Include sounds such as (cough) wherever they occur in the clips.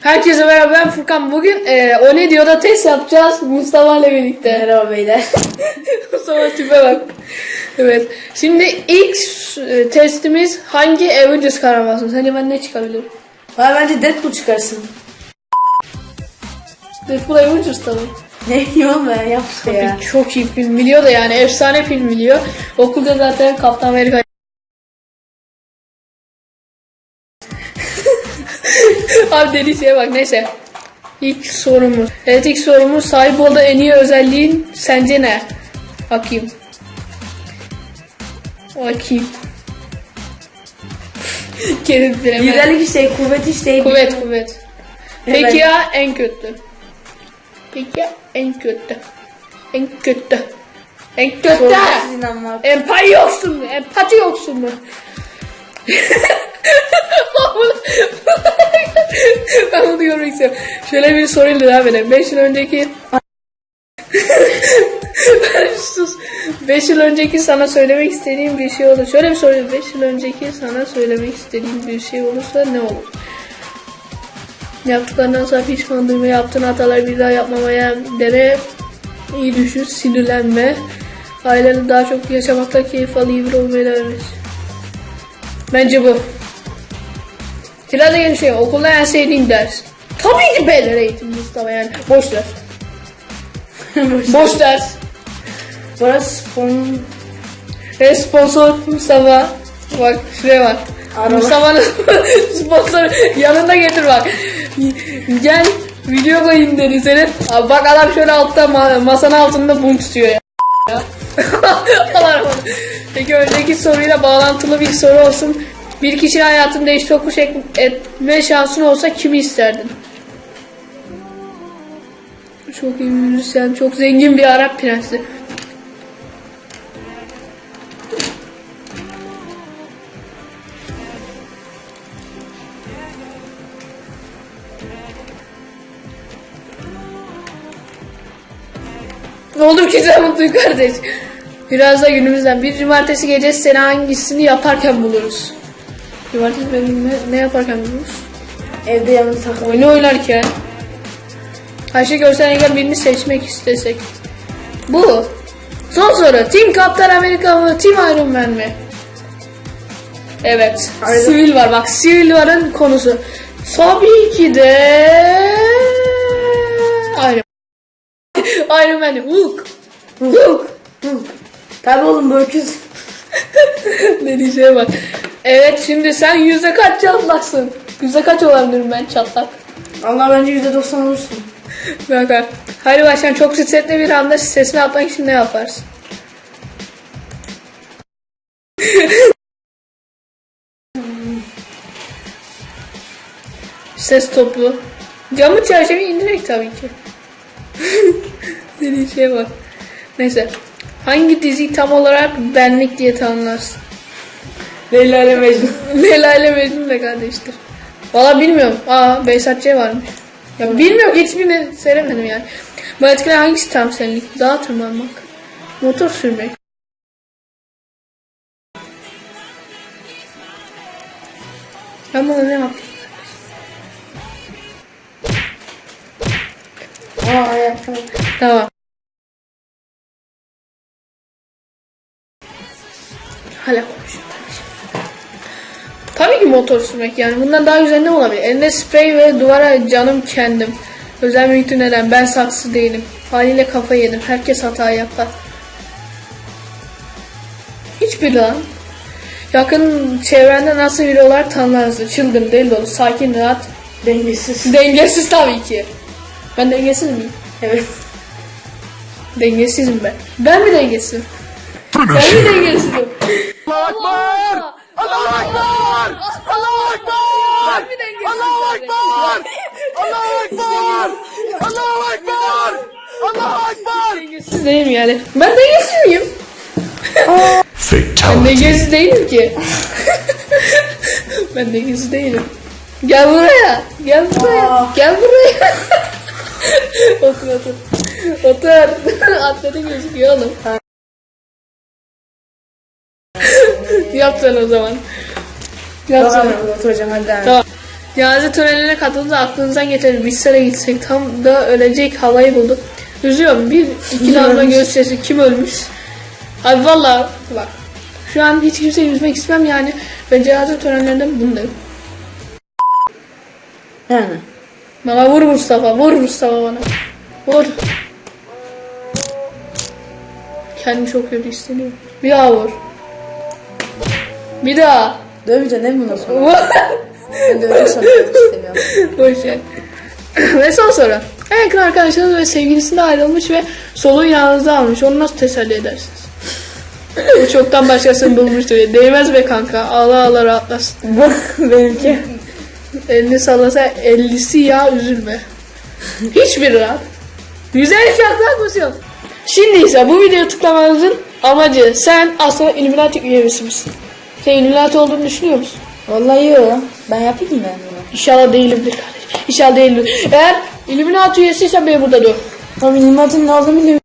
Herkese merhaba ben Furkan. Bugün e, o ne diyor da test yapacağız Mustafa ile birlikte. Merhaba beyler. (laughs) Mustafa tipe bak. Evet. Şimdi ilk e, testimiz hangi Avengers kahramanı? Sence ben ne çıkabilirim? Valla bence Deadpool çıkarsın. Deadpool Avengers tabii. Ne diyorum ben yaptı ya. Çok iyi film biliyor da yani efsane film biliyor. Okulda zaten Kaptan Amerika Abi dediği şeye bak neyse. İlk sorumuz. Evet ilk sorumuz sahip olduğu en iyi özelliğin sence ne? Bakayım. Bakayım. Kesin bilemem. Liderlik işte, kuvvet işte. Kuvvet kuvvet. Peki ya en kötü? Peki ya en kötü? En kötü. En kötü. Empati yoksun mu? Empati yoksun mu? (laughs) (laughs) ben bunu görmek istiyorum. Şöyle bir soruyla devam edelim. 5 yıl önceki... (laughs) Sus. 5 yıl önceki sana söylemek istediğim bir şey olur. Şöyle bir soru. 5 yıl önceki sana söylemek istediğim bir şey olursa ne olur? Yaptıklarından sonra pişman duyma, yaptığın hataları bir daha yapmamaya dene, iyi düşün, sinirlenme, aileni daha çok yaşamakta keyif al, bir olmaya devam. Bence bu. Sırada yeni şey, okulda en sevdiğin ders. Tabii ki beyler eğitim Mustafa yani. Boş ders. (laughs) Boş ders. Burası sporun Ve sponsor Mustafa. Bak şuraya bak. Mustafa'nın (laughs) sponsoru yanında getir bak. Gel video koyayım dedi senin. Abi bak adam şöyle altta ma- masanın altında bum tutuyor ya. (laughs) Peki önceki soruyla bağlantılı bir soru olsun. Bir kişinin hayatını değiş tokuş et- etme şansın olsa kimi isterdin? Çok iyi müzisyen, çok zengin bir Arap prensi. Ne olur ki sen mutlu kardeş. Biraz da günümüzden. Bir cumartesi gecesi seni hangisini yaparken buluruz? Cumartesi benim ne, ne yaparken buluruz? evde yalnız takılıyor. Oyunu oynarken. Ayşe görsen engel birini seçmek istesek. Bu. Son soru. Team Captain America mı? Team Iron Man mi? Evet. Iron- Civil var. Bak Civil War'ın konusu. Tabii ki de Iron (laughs) Iron Man. Hulk. Hulk. Hı. Tabi oğlum bu öküz. (laughs) Dediği şeye bak. Evet şimdi sen yüzde kaç çatlaksın? Yüzde kaç olabilirim ben çatlak? Allah bence yüzde doksan olursun. Bak Hadi başlayalım. Çok stresli bir anda stresini atmak için ne yaparsın? (laughs) Ses topu. Camı çerçeveyi indirerek tabii ki. (laughs) Dediği şeye bak. Neyse. Hangi diziyi tam olarak benlik diye tanımlarsın? Leyla ile Mecnun. (laughs) Leyla ile Mecnun da kardeştir. Valla bilmiyorum. Aa Behzat Ç. varmış. Ya bilmiyorum hiçbirini seyremedim yani. Bu etkiler hangisi tam senlik? Dağa tırmanmak. Motor sürmek. Ben buna ne yapayım? Aa yaptım. Tamam. Hala konuşuyor. Tabii ki motor sürmek yani. Bundan daha güzel ne olabilir? Elinde sprey ve duvara canım kendim. Özel mülkü neden? Ben saksı değilim. Haliyle kafa yedim. Herkes hata yapar. Hiçbir lan. Yakın çevrende nasıl biri olarak tanımlarsın? Çılgın, deli dolu, sakin, rahat. Dengesiz. Dengesiz tabii ki. Ben dengesiz miyim? Evet. Dengesizim ben. Ben mi dengesizim? Ben mi dengesizim? Allah! Allahu Ekber! Allahu Ekber! Allahu Ekber! Allahu (laughs) Ekber! Allahu Ekber! Allahu Ekber! Dengesiz değilim yani. Ben dengesiz miyim? (laughs) Ben dengesiz değilim ki. (laughs) ben dengesiz değilim. Gel buraya. Gel buraya. Aa. Gel buraya. otur otur. Otur. Atletin gözüküyor oğlum. Yap sen o zaman. Yap sen. Tamam oturacağım hadi. Tamam. Cenaze törenine katıldığınızda aklınızdan geçer. Vissar'a gitsek tam da ölecek havayı bulduk. Üzüyorum. Bir iki damla ölmüş? gözyaşı kim ölmüş? Abi valla bak. Şu an hiç kimseyi üzmek istemem yani. Ben cenaze törenlerinden bundayım. Yani. Bana vur Mustafa, vur Mustafa bana. Vur. Kendimi çok kötü hissediyorum. Bir daha vur. Bir daha. Dövmeyeceksin değil mi bundan sonra? Ben öyle sanıyorum istemiyorum. Boş ver. ve son soru. En yakın arkadaşınız ve sevgilisinden ayrılmış ve soluğu yanınızda almış. Onu nasıl teselli edersiniz? Bu çoktan başkasını bulmuştur. Değmez be kanka. Ağla ağla rahatlasın. Benimki. Elini sallasa ellisi ya üzülme. Hiçbir rahat. Güzel şartlar basıyor. Şimdi ise bu videoyu tıklamanızın amacı sen aslında Illuminati üyesi misin? Sen Illuminati olduğunu düşünüyor musun? Vallahi yok. Ben yapayım mı ben bunu? İnşallah değilimdir kardeşim. İnşallah değilimdir. Eğer Illuminati üyesiysen beni burada dur. Tam Illuminati'nin ne olduğunu biliyorum.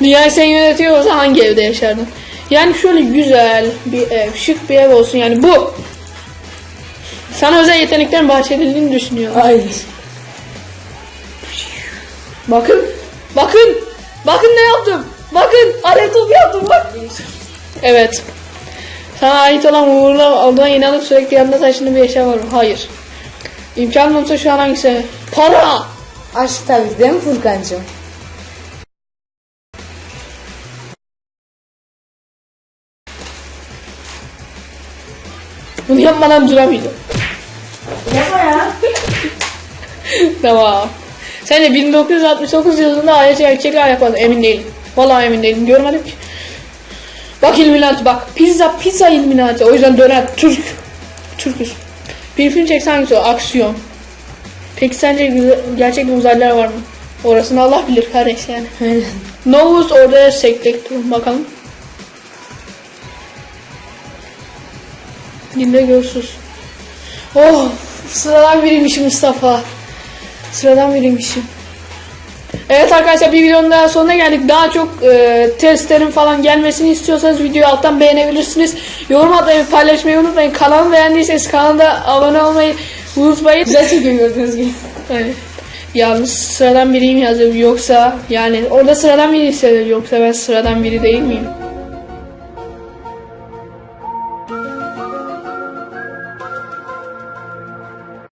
Dünyayı sen yönetiyor olsa hangi evde yaşardın? Yani şöyle güzel bir ev, şık bir ev olsun yani bu. Sana özel yeteneklerin bahşedildiğini düşünüyorum. Hayır. Bakın. Bakın. Bakın ne yaptım. Bakın. Alev topu yaptım bak. Evet. Sana ait olan uğurlu olduğuna inanıp sürekli yanında taşıdığın bir eşya var mı? Hayır. İmkanım olsa şu an hangisi? Para. Aşk tabii değil mi Furkan'cığım? Bunu yapmadan duramayacağım. Yapma ya. (laughs) tamam. Sence 1969 yılında Ayşe gerçekler yapmadı. Emin değilim. Vallahi emin değilim. Görmedim ki. Bak Illuminati bak. Pizza pizza Illuminati. O yüzden döner Türk. Türküz. Bir film çekse hangisi o? Aksiyon. Peki sence güzel- gerçekten uzaylılar var mı? Orasını Allah bilir kardeş yani. (laughs) Novus orada sektek dur bakalım. Yine görsüz. Oh sıradan biriymişim Mustafa. Sıradan biriymişim. Evet arkadaşlar bir videonun daha sonuna geldik. Daha çok e, testlerin falan gelmesini istiyorsanız videoyu alttan beğenebilirsiniz. Yorum atmayı paylaşmayı unutmayın. Kanalı beğendiyseniz kanalda abone olmayı unutmayın. Güzel çekiyor gördüğünüz gibi. Yani yalnız sıradan biriyim yazıyor yoksa yani orada sıradan biri hissediyor yoksa ben sıradan biri değil miyim?